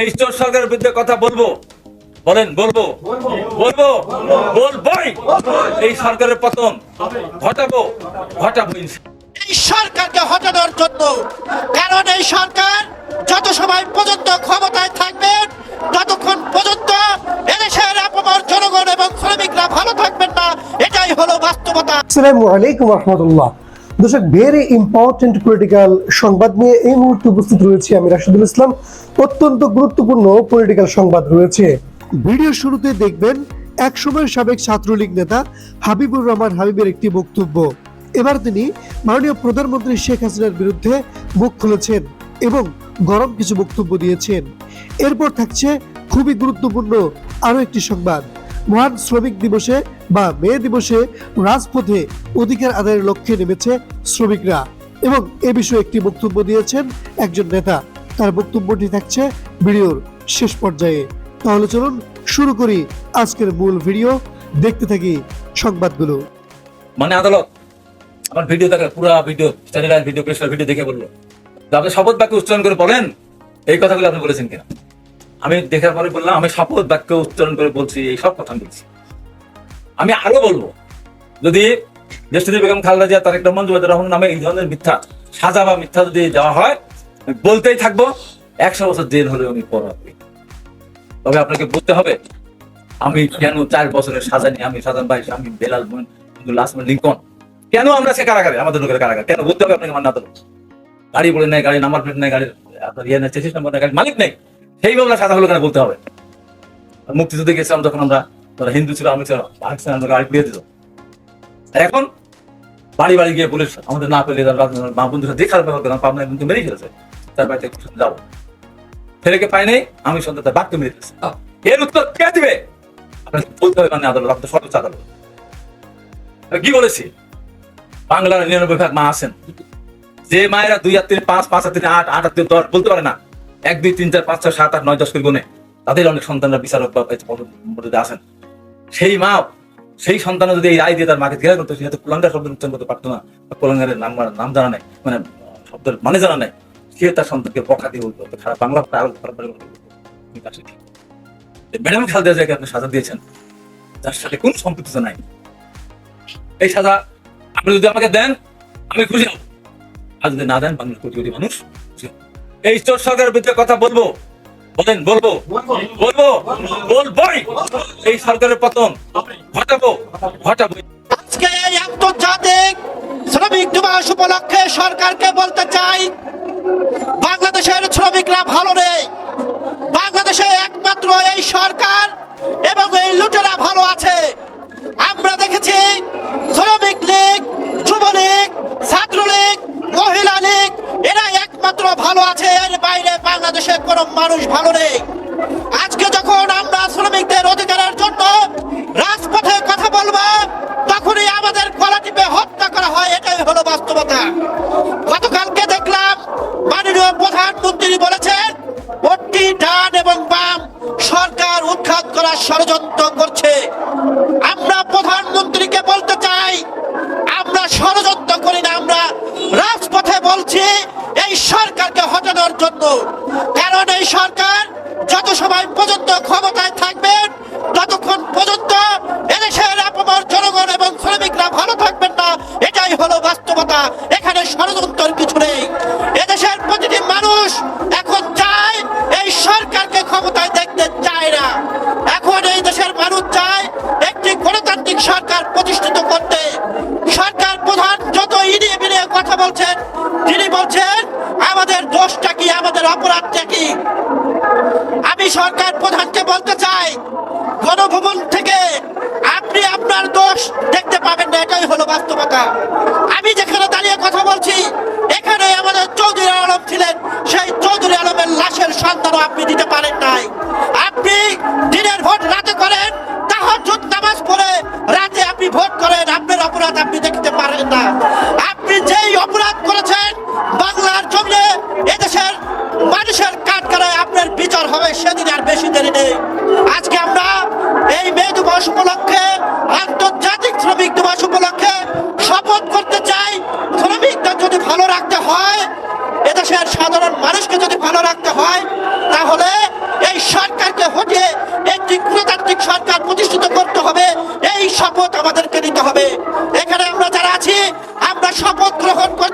এই চোর সরকারের বিরুদ্ধে কথা বলব? বলেন বলব? বলব। বলবই? এই সরকারের পতন। ঘটাবো? ঘটাবো। এই সরকারকে হটানোর জন্য কারণ এই সরকার যত সময় পর্যন্ত ক্ষমতায় থাকবেন ততক্ষণ পর্যন্ত এদেশের আপামর জনগণ এবং শ্রমিকরা ভালো থাকবেন না এটাই হলো বাস্তবতা। আসসালামু আলাইকুম রহমতুল্লাহ। দর্শক ভেরি ইম্পর্টেন্ট পলিটিক্যাল সংবাদ নিয়ে এই মুহূর্তে উপস্থিত রয়েছে আমি রাশিদুল ইসলাম। অত্যন্ত গুরুত্বপূর্ণ পলিটিক্যাল সংবাদ রয়েছে। ভিডিও শুরুতে দেখবেন একসময় সাবেক ছাত্রলীগ নেতা হাবিবুর রহমান হাবিবের একটি বক্তব্য। এবার তিনি মাননীয় প্রধানমন্ত্রী শেখ হাসিনার বিরুদ্ধে মুখ খুলেছেন এবং গরম কিছু বক্তব্য দিয়েছেন। এরপর থাকছে খুবই গুরুত্বপূর্ণ আরও একটি সংবাদ। মহান শ্রমিক দিবসে বা মে দিবসে রাজপথে অধিকার আদায়ের লক্ষ্যে নেমেছে শ্রমিকরা এবং এ বিষয়ে একটি বক্তব্য দিয়েছেন একজন নেতা। তার বক্তব্যটি থাকছে ভিডিওর শেষ পর্যায়ে। তাহলে চলুন শুরু করি আজকের মূল ভিডিও। দেখতে থাকি সংবাদগুলো। মানে আদালত, আমার ভিডিও দেখা পুরো video, standard video pressure video দেখে বলল। আপনি শপথ বাক্য উচ্চারণ করে বলেন, এই কথাগুলো আপনি বলেছেন কিনা? আমি দেখার পরে বললাম, আমি শপথ বাক্য উচ্চারণ করে বলছি, এই সব কথা বলছি। আমি আরও বলব, যদি দেশটি বেগম খালেদা জিয়া, তারেক রহমান, জুবাইদুর রহমান নামে এই ধরনের মিথ্যা, সাজা বা মিথ্যা যদি দেওয়া হয় বলতেই থাকব, একশো বছর জেল হলেও আমি পর তবে আপনাকে বলতে হবে, আমি কেন চার বছরের সাজা নিয়ে, আমি সাজান ভাই, আমি বেলাল লাসমান লিঙ্কন, কেন আমরা সে কারাগারে, আমাদের লোকের কারাগার, কেন বলতে হবে আপনাকে মান্না গাড়ি বলে নেই গাড়ি নাম্বার প্লেট নেই গাড়ির আপনার ইয়ে নেই চেসিস নাম্বার নেই গাড়ির মালিক নেই। সেই ভাবনা সাজা হলো কেন বলতে হবে? মুক্তিযুদ্ধে গেছিলাম যখন আমরা তারা হিন্দু ছিল আমি ছিল পাকিস্তান আমরা গাড়ি দিয়ে দিত এখন বাড়ি বাড়ি গিয়ে পুলিশ আমাদের না পেলে মা বন্ধুরা দেখার ব্যাপার করলাম পাবনা কিন্তু মেরেই ফেলেছে। তার বাড়িতে যাব। ছেলেকে পাই নাই আমি সন্ধ্যা তার বাঘকে মেরে ফেলেছি। এর উত্তর কে দিবে? আপনাকে বলতে হবে মানে আদালত আপনার সর্বোচ্চ আদালত কি বলেছি? বাংলার নিরানব্বই ভাগ মা আছেন। যে মায়েরা দুই আর তিন পাঁচ পাঁচ আর তিন আট আট আর তিন দশ বলতে পারে না। এক, দুই, তিন, চার, পাঁচ, ছয়, সাত, আট, নয়, দশ করে গুনে তাদের অনেক সন্তানরা বিচারক বা পদে আছেন। সেই মা, সেই সন্তান যদি এই রায় দিয়ে তার মাকে ঘেরা করতো সেহেতু কুলাঙ্গার শব্দ উচ্চারণ করতে পারতো না, বা কুলাঙ্গারের নাম নাম জানা নাই মানে শব্দের মানে জানা নাই, সে তার সন্তানকে বকা দিয়ে বলতো খারাপ বাংলা আরও খারাপ। ম্যাডাম খালেদা জিয়াকে আপনি সাজা দিয়েছেন? যার সাথে কোন সম্পৃক্ততা নাই। এই সাজা আপনি যদি আমাকে দেন, আমি খুশি হব। আর যদি না দেন, বাংলার কোটি কোটি মানুষ খুশি। এই চোর সরকারের বিরুদ্ধে কথা বলব? বলেন, বলব? বলব? বলবই? এই সরকারের পতন। ঘটাবো? ঘটাবো। আজকে আন্তর্জাতিক শ্রমিক দিবস উপলক্ষে সরকারকে বলতে চাই, বাংলাদেশের শ্রমিকরা কোনো মানুষ ভালো নেই। আজকে যখন আমরা শ্রমিকদের অধিকারের জন্য রাজপথে কথা বলব, তখনই আমাদের গলা টিপে হত্যা করা হয়, এটাই হলো বাস্তবতা। গতকালকে দেখলাম মাননীয় প্রধানমন্ত্রী বলেছেন ভোটটি ডান এবং বাম সরকার উৎখাত করার ষড়যন্ত্র করছে। আমরা প্রধানমন্ত্রীকে বলতে বলছি, এই সরকারকে হটানোর জন্য। কারণ এই সরকার যত সময় পর্যন্ত ক্ষমতায় থাকবেন ততক্ষণ পর্যন্ত এদেশের আপামর জনগণ এবং শ্রমিকরা ভালো থাকবেন না। এটাই হলো বাস্তবতা। এখানে ষড়যন্ত্রের কিছু নেই। এদেশের প্রতিটি মানুষ এখন চায় এই সরকারকে ক্ষমতায় দেখতে চায় না। এখন এই দেশের মানুষ চায় একটি গণতান্ত্রিক সরকার প্রতিষ্ঠিত করতে। সরকার প্রধান যত ইনিয়ে বিনিয়ে কথা বলছেন তিনি বলছেন, আমাদের দোষটা কি? আমাদের অপরাধটা কি? আমি সরকার প্রধানকে বলতে চাই, গণভবন থেকে আপনি আপনার দোষ দেখতে পাবেন না। এটাই হলো বাস্তবতা। আমি যেখানে দাঁড়িয়ে কথা বলছি, এখানে আমাদের চৌধুরী আলম ছিলেন। সেই চৌধুরী আলমের লাশের সন্ধানও আপনি দিতে পারেন শপথ গ্রহণ করছি।